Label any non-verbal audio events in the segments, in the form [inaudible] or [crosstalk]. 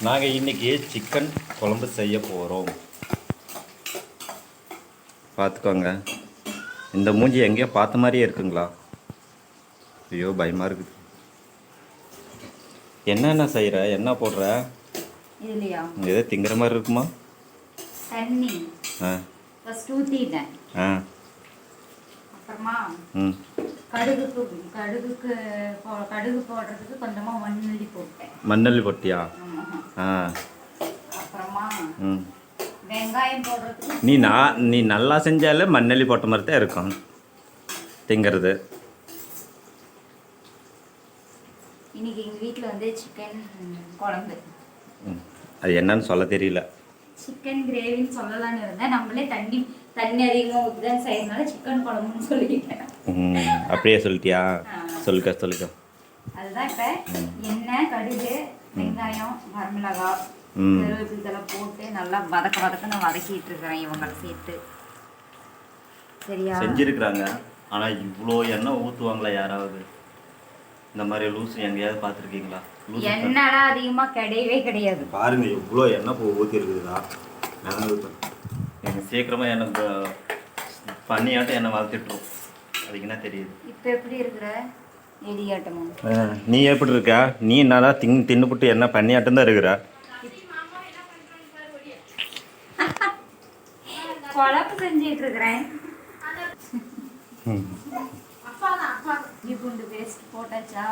நாங்கள் இன்னைக்கு சிக்கன் குழம்பு செய்ய போகிறோம் பார்த்துக்கோங்க இந்த மூஞ்சி எங்கேயோ பார்த்த மாதிரியே இருக்குங்களா? ஐயோ பயமாக இருக்குது. என்னென்ன செய்கிற என்ன போடுற? ஏதோ திங்கிற மாதிரி இருக்குமா? தண்ணி. ஆ. ஃபஸ்ட் ஊற்றிட்டேன் ஆ. அப்புறமா ம். கடுகுக்கு கடுகுக்கு கடுகு போடுறதுக்கு கொஞ்சமாக மண்ணள்ளி போட்டேன். மண்ணள்ளி பொட்டியா. ஆ. அப்புறமா வெங்காயம் போடுறதுக்கு நீ நான் நீ நல்லா செஞ்சாலே மண்ணள்ளி போட்ட மாதிரி தான் இருக்கும் திங்கிறது. இன்னைக்கு எங்கள் வீட்டில் வந்து சிக்கன் குழம்பு. அது என்னன்னு சொல்ல தெரியல. சிக்கன் கிரேவின்னு சொல்லலாம்னு இருந்தேன். நம்மளே தண்ணி தண்ணி அதிகமாக ஊற்றி தான் செய்யறதுனால சிக்கன் குழம்புன்னு சொல்லிட்டேன். ம் அப்படியே சொல்லிட்டியா. சொல்லிக்க சொல்லிக்க. அதுதான் இப்போ எண்ணெய் கடுகு வெங்காயம். கருவேப்பிலை இதெல்லாம் போட்டு நல்லா வதக்க வதக்க வதக்கிட்டு இருக்கிறேன் இவங்களை சேர்த்து. சரியா? செஞ்சிருக்கிறாங்க. ஆனால் இவ்வளோ எண்ணெய் ஊற்றுவாங்களா யாராவது? இந்த மாதிரி லூஸ் எங்கேயாவது பார்த்துருக்கீங்களா? எண்ணெய்லாம் அதிகமாக கிடையவே கிடையாது. பாருங்க இவ்வளோ எண்ணெய் பூ ஊற்றி இருக்குதுதா எனக்கு சீக்கிரமாக எனக்கு பண்ணியாட்டம் என்னை வளர்த்துட்ரும் என்ன தெரியுது. இப்போ எப்படி இருக்கிற? நீ எப்படி இருக்க? நீ என்னடா திங் தின்னுபுட்டு என்ன பண்ணியாட்டம் தான் இருக்கிற? [laughs] குழம்பு செஞ்சிட்டு இருக்கிறேன். இஞ்சி பூண்டு பேஸ்ட் போட்டாச்சா?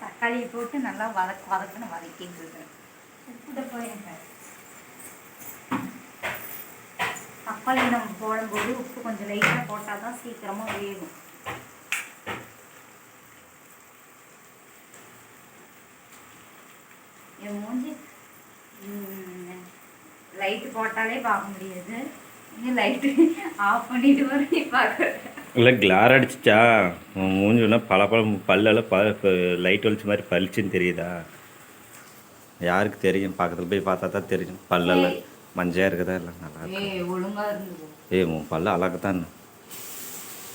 தக்காளி போட்டு நல்லா வதக்க வதக்குன்னு வதக்கிட்டு இருக்கிறேன். உப்புட போயிருக்கேன் தக்காளி நம்ம போடும்போது உப்பு கொஞ்சம் லைட்டாக போட்டால் தான் சீக்கிரமாக வேகும். என் மூஞ்சி? லைட்டு போட்டாலே பார்க்க முடியாது. இன்னும் லைட்டு ஆஃப் பண்ணிட்டு வர பார்க்குறேன் இல்லை கிளார் அடிச்சிச்சா? மூஞ்சுனா பல பல பல்லெல்லாம் ப லைட் வெளிச்ச மாதிரி பளிச்சுன்னு தெரியுதா? யாருக்கு தெரியும்? பக்கத்தில் போய் பார்த்தா தான் தெரியும் பல்லெல்லாம். மஞ்சள் இருக்குதா இல்லை நல்லா இருக்கு? ஏய் ஒழுங்கா இருந்தது ஏய் உன் பல்லு அழகு தான்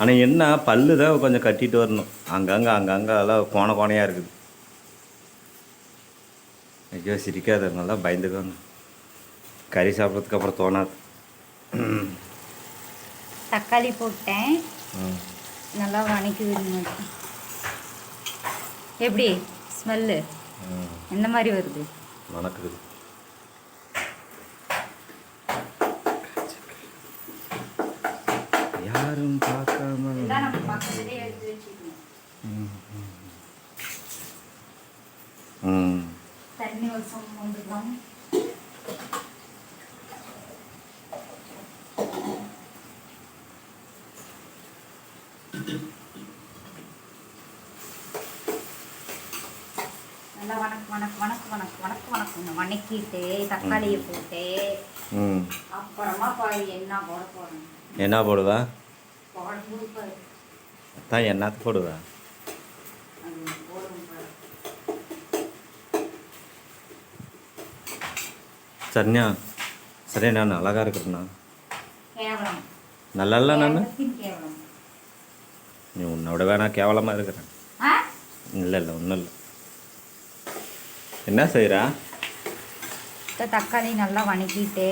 ஆனால் என்ன பல்லு தான் கொஞ்சம் கட்டிட்டு வரணும். அங்கங்கே அங்கங்கே எல்லாம் கோண கோணையாக இருக்குது. ஐயோ சிரிக்காத நல்லா பயந்துக்கோங்க. கறி சாப்பிட்றதுக்கு அப்புறம் தோணாது. தக்காளி போட்டேன். நல்லா வணக்கி விடுங்க எப்படி? ஸ்மெல்லு. எந்த மாதிரி வருது? மணக்குது யாரும் பார்க்காம இதான் நம்ம பக்கத்துலேயே எடுத்து வச்சுக்கணும் ம். தண்ணி வந்துடும் நல்லா வணக்கு வணக்கு வணக்கு வணக்கு வணக்கு வணக்கு வணக்கிட்டு தக்காளியை போட்டு ம். அப்புறமா பாரு என்ன போட போறேன் என்ன போடுவா? போடும்போது பாரு தான் என்னத்து போடுவா? அது போடும் பாரு சரிண்ணா சரி நான் அழகா இருக்கிறேண்ணா. நல்லா இல்லை நான்? நீ உன்னோட வேணா கேவலமாக இருக்கிறேன். இல்லை இல்லை ஒன்றும் இல்லை. என்ன செய்கிறா தக்காளி நல்லா வணக்கிட்டு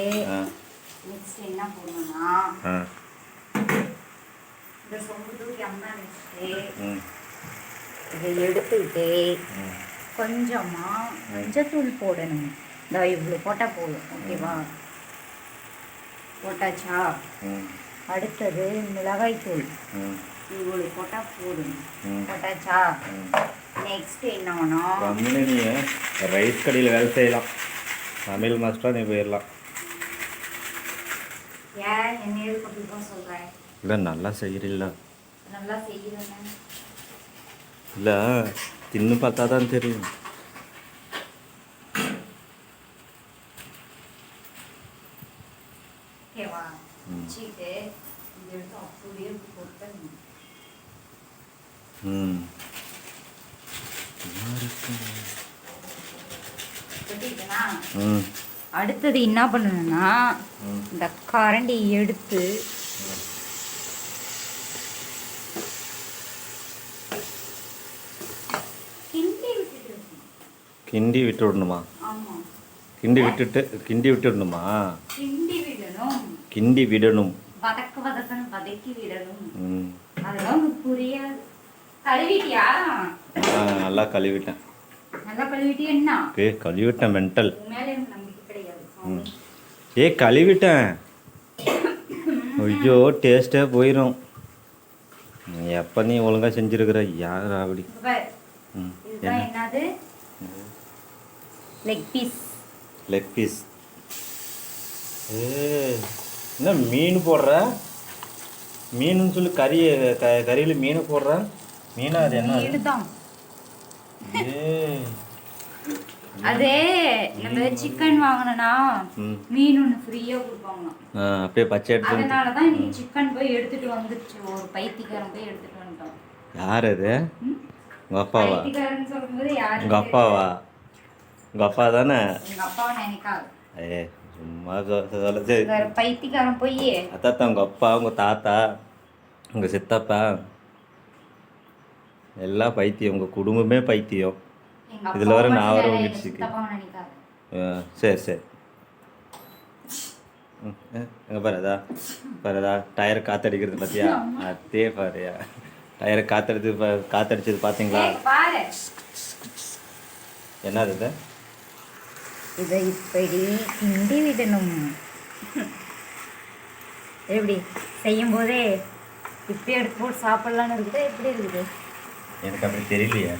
நெக்ஸ்ட் என்ன போடணும்னா இந்த சொம்பு தூக்கி அம்மா வச்சுட்டு ம். இதை எடுத்துக்கிட்டு. கொஞ்சமாக மஞ்சத்தூள் போடணும் இந்த இவ்வளோ போட்டால் போதும். ஓகேவா? போட்டாச்சா? அடுத்தது மிளகாய் தூள். ம். இவ்வளோ போட்டால் போதும். போட்டாச்சா. நெக்ஸ்ட் என்ன வேணும்? கம்முனு நீ ரைஸ் கடையில் வேலை செய்யலாம். சமையல் மாஸ்டராக நீ போயிடலாம் ஏன் என்ன எதுக்கு சொல்கிறேன் இல்லை நல்லா செய்கிறீல்ல நல்லா செய்யறேன்னு இல்லை தின்னு பார்த்தா தான் தெரியும். ம். அடுத்தது என்ன பண்ணணும்னா. இந்த கரண்டி எடுத்து கிண்டி விட்டு விடணுமா கிண்டி விட்டுட்டு கிண்டி விட்டுடணுமா? கிண்டி விடணும். கிண்டி விடணும். வதக்க வதக்கன்னு வதக்கி விடணும். ம். அதெல்லாம் உனக்கு புரியாது. கழுவிட்டியா? ஆ, நல்லா கழுவிட்டேன். நல்லா கழுவிட்டியா என்ன? ஏ கழுவிட்டேன் மென்டல். மேல நம்பிக்கை கிடையாது ஏ கழுவிட்டேன். ஐயோ டேஸ்ட்டே போயிடும் எப்போ நீ ஒழுங்காக செஞ்சுருக்குற? யார் அப்படி. ம் என்னது? லெக் பீஸ் லெக் பீஸ் ஏ என்ன மீன் போடுற? மீனுன்னு சொல்லி கறி க கறியில் மீன் போடுற? மீனா அது என்ன? இதுதான் ஏ அதே நம்ம சிக்கன் வாங்கினா மீன் ஒன்று ஃப்ரீயா கொடுப்பாங்களாம். ஆ, அப்படியே பச்சை எடுத்து அதனால தான் இன்னைக்கு சிக்கன் போய் எடுத்துட்டு வந்துருச்சு. ஒரு பைத்தியக்காரன் போய் எடுத்துட்டு வந்துட்டோம் யார் அது? ம்? உங்கள் அப்பாவா? உங்கள் அப்பாவா? உங்கள் அப்பா தானே? எங்க அப்பாவை நினைக்காது ஏ சும்மா சொல்ல சரி. வேற பைத்தியக்காரன் போய். அத்தாத்தா உங்கள் அப்பா உங்கள் தாத்தா உங்கள் சித்தப்பா எல்லாம் பைத்தியம் உங்கள் குடும்பமே பைத்தியம். இதுல அப்பாவை நான் நினைக்காது ஆ, சரி சரி. எங்க பாருதா பாருதா டயர் காத்தடிக்கிறது பார்த்தியா அதே பாருயா டயரை காத்தடிச்சு காத்தடிச்சது பார்த்தீங்களா என்னது இது? இதை இப்படி கிண்டி விடணும் எப்படி? செய்யும் போதே இப்படி எடுத்து போட்டு சாப்பிடலான்னு இருக்குது? எப்படி இருக்குது? எனக்கு அப்படி தெரியலையே.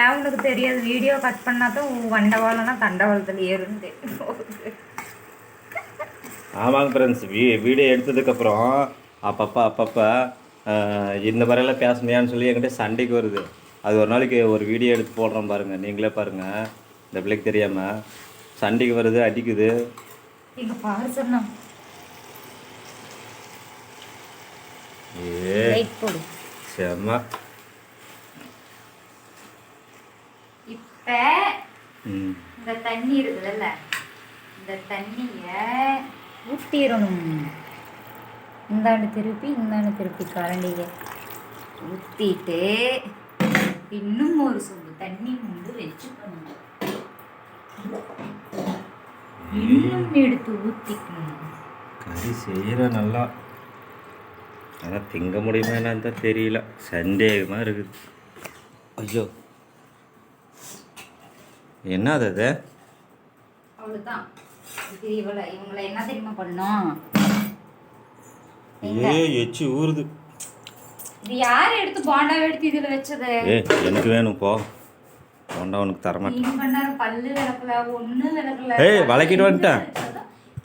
ஏன் உனக்கு தெரியாது? வீடியோ கட் பண்ணா தான் வண்டவாளம்னா தண்டவாளத்தில் ஏறுந்து ஆமாங்க ஃப்ரெண்ட்ஸ் வீ வீடியோ எடுத்ததுக்கப்புறம் அப்பப்போ அப்பப்போ இந்த மாதிரியெல்லாம் பேசமையான்னு சொல்லி என்கிட்ட சண்டைக்கு வருது. அது ஒரு நாளைக்கு ஒரு வீடியோ எடுத்து போடுறோம் பாருங்கள் நீங்களே பாருங்கள் இந்த பிள்ளைக்கு தெரியாமல் சண்டைக்கு வருது அடிக்குது. எங்க பாரு சொன்னா ஏ. செம்ம. இப்ப இந்த தண்ணி இருக்குதுல்ல இந்த தண்ணிய ஊத்திடணும் இந்தாண்டு திருப்பி இந்தாண்டு திருப்பி கரண்டியை ஊத்திட்டு இன்னும் ஒரு சொம்பு தண்ணி முண்டு வச்சுக்கணும் இன்னும் எடுத்து ஊத்திக்கணும். கறி செய்கிற நல்லா. ஆனால் திங்க முடியுமா என்னன்னு தான் தெரியல. சந்தேகமாக இருக்குது. ஐயோ. என்னது அது? இவளை இவங்களை என்ன தெரியுமா பண்ணோம்? ஏ எச்சி ஊறுது. இது யார் எடுத்து பாண்டா எடுத்து இதுல வச்சது? ஏ எனக்கு வேணும் போ. கொண்டா உனக்கு தரமாட்டேன். நீங்க பண்ணாரு பல்லு விளக்கல ஒண்ணு விளக்கல. ஏய், விளக்கிட்டு வந்துட்டேன்.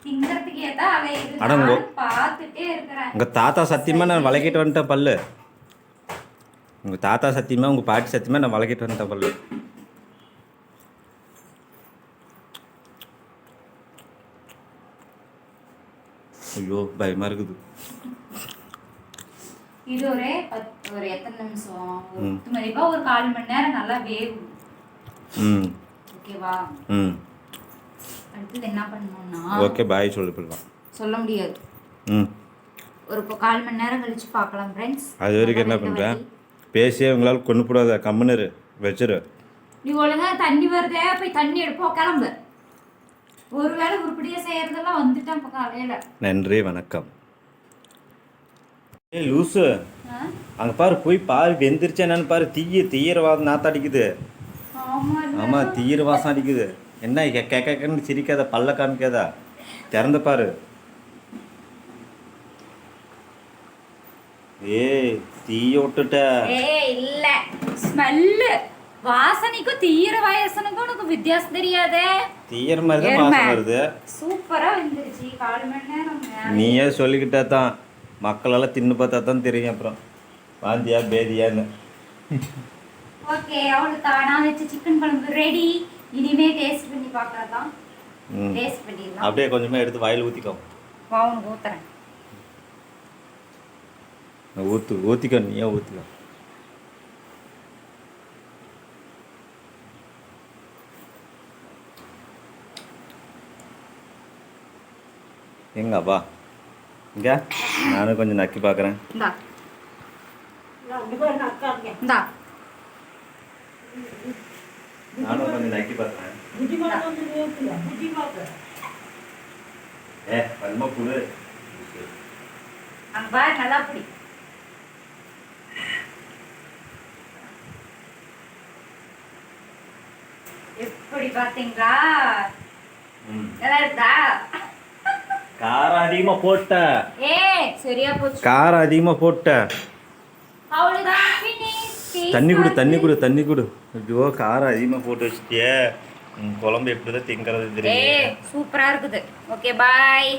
திங்கறதுக்கு ஏதா அலையுது அட, உங்க- நான் பார்த்துட்டே இருக்கிறேன். உங்கள் தாத்தா சத்தியமாக நான் வளக்கிட்டு வந்துட்டேன் பல்லு. உங்கள் தாத்தா சத்தியமாக உங்கள் பாட்டி சத்தியமாக நான் வளக்கிட்டு வந்துட்டேன் பல்லு. ஐயோ பயமாக இருக்குது. இது ஒரு பத்து ஒரு எத்தனை நிமிஷம்? ஒரு. பத்து ஒரு கால் மணி நேரம் நல்லா வேகும். ம். ஓகேவா? ம். அடுத்தது என்ன பண்ணணும்னா ஓகே பாய் சொல்லி போடலாம் சொல்ல முடியாது. ம். ஒரு கால் மணி நேரம் கழிச்சு பார்க்கலாம் ஃப்ரெண்ட்ஸ் அது வரைக்கும் என்ன பண்ணுறேன் பேசியே உங்களால் கொண்டு போடாத கம்முன்னு வச்சிரு. நீ ஒழுங்கா தண்ணி வருதே போய் தண்ணி எடுப்போம் கிளம்பு. ஒருவேளை உருப்படியா செய்யறதெல்லாம் வந்துட்டான் இப்போ காலையில. நன்றி வணக்கம். ஏய் லூசு? அங்கே பாரு போய் பாரு வெந்திருச்சா என்னன்னு பாரு. தீய தீவிரவாதம் நாத்தம் அடிக்குது. ஆமா ஆமாம் தீவிர வாசம் அடிக்குது. என்ன கெ- கெ கெக்கன்னு சிரிக்காத பல்ல காமிக்காதா. திறந்து பாரு. ஏய் தீய விட்டுட்ட. இல்ல. ஸ்மெல்லு. வாசனைக்கும் தீர வாசனைக்கும் உனக்கு வித்தியாசம் தெரியாதே. தீயிர மாதிரி தான். வாசம் வருது. சூப்பரா வந்துருச்சு. கால் மணி நேரம். நீயே சொல்லிக்கிட்டா தான். மக்களெல்லாம் தின்னு பார்த்தா தான் தெரியும் அப்புறம். வாந்தியா பேதியான்னு. ஓகே அவ்வளோதான் நான் வச்ச சிக்கன் குழம்பு ரெடி இனிமே டேஸ்ட் பண்ணி பார்க்கறதான் ம். டேஸ்ட் பண்ணிடலாம். அப்படியே கொஞ்சமாக எடுத்து வாயில் ஊற்றிக்கோ வா உனக்கு ஊத்துறேன். ஊற்று ஊற்றிக்கோ நீயே ஊற்றிக்கோ எங்கப்பா இங்க? நானும் கொஞ்சம் நக்கி பார்க்குறேன் நானும் கொஞ்சம் நக்கி ஏ புழு. நல்லா பிடி. எப்படி பாத்தீங்களா? ம். நல்லா இருக்கா காரம் அதிகமாக போட்ட. ஏ சரியா போச்சு. காரம் அதிகமாக போட்ட. தண்ணி குடு. தண்ணி குடு தண்ணி குடு. ஐயோ காரம் அதிகமாக போட்டு வச்சிட்டியே. குழம்பு எப்படி தான் திங்கிறது தெரியும் சூப்பரா இருக்குது. Okay bye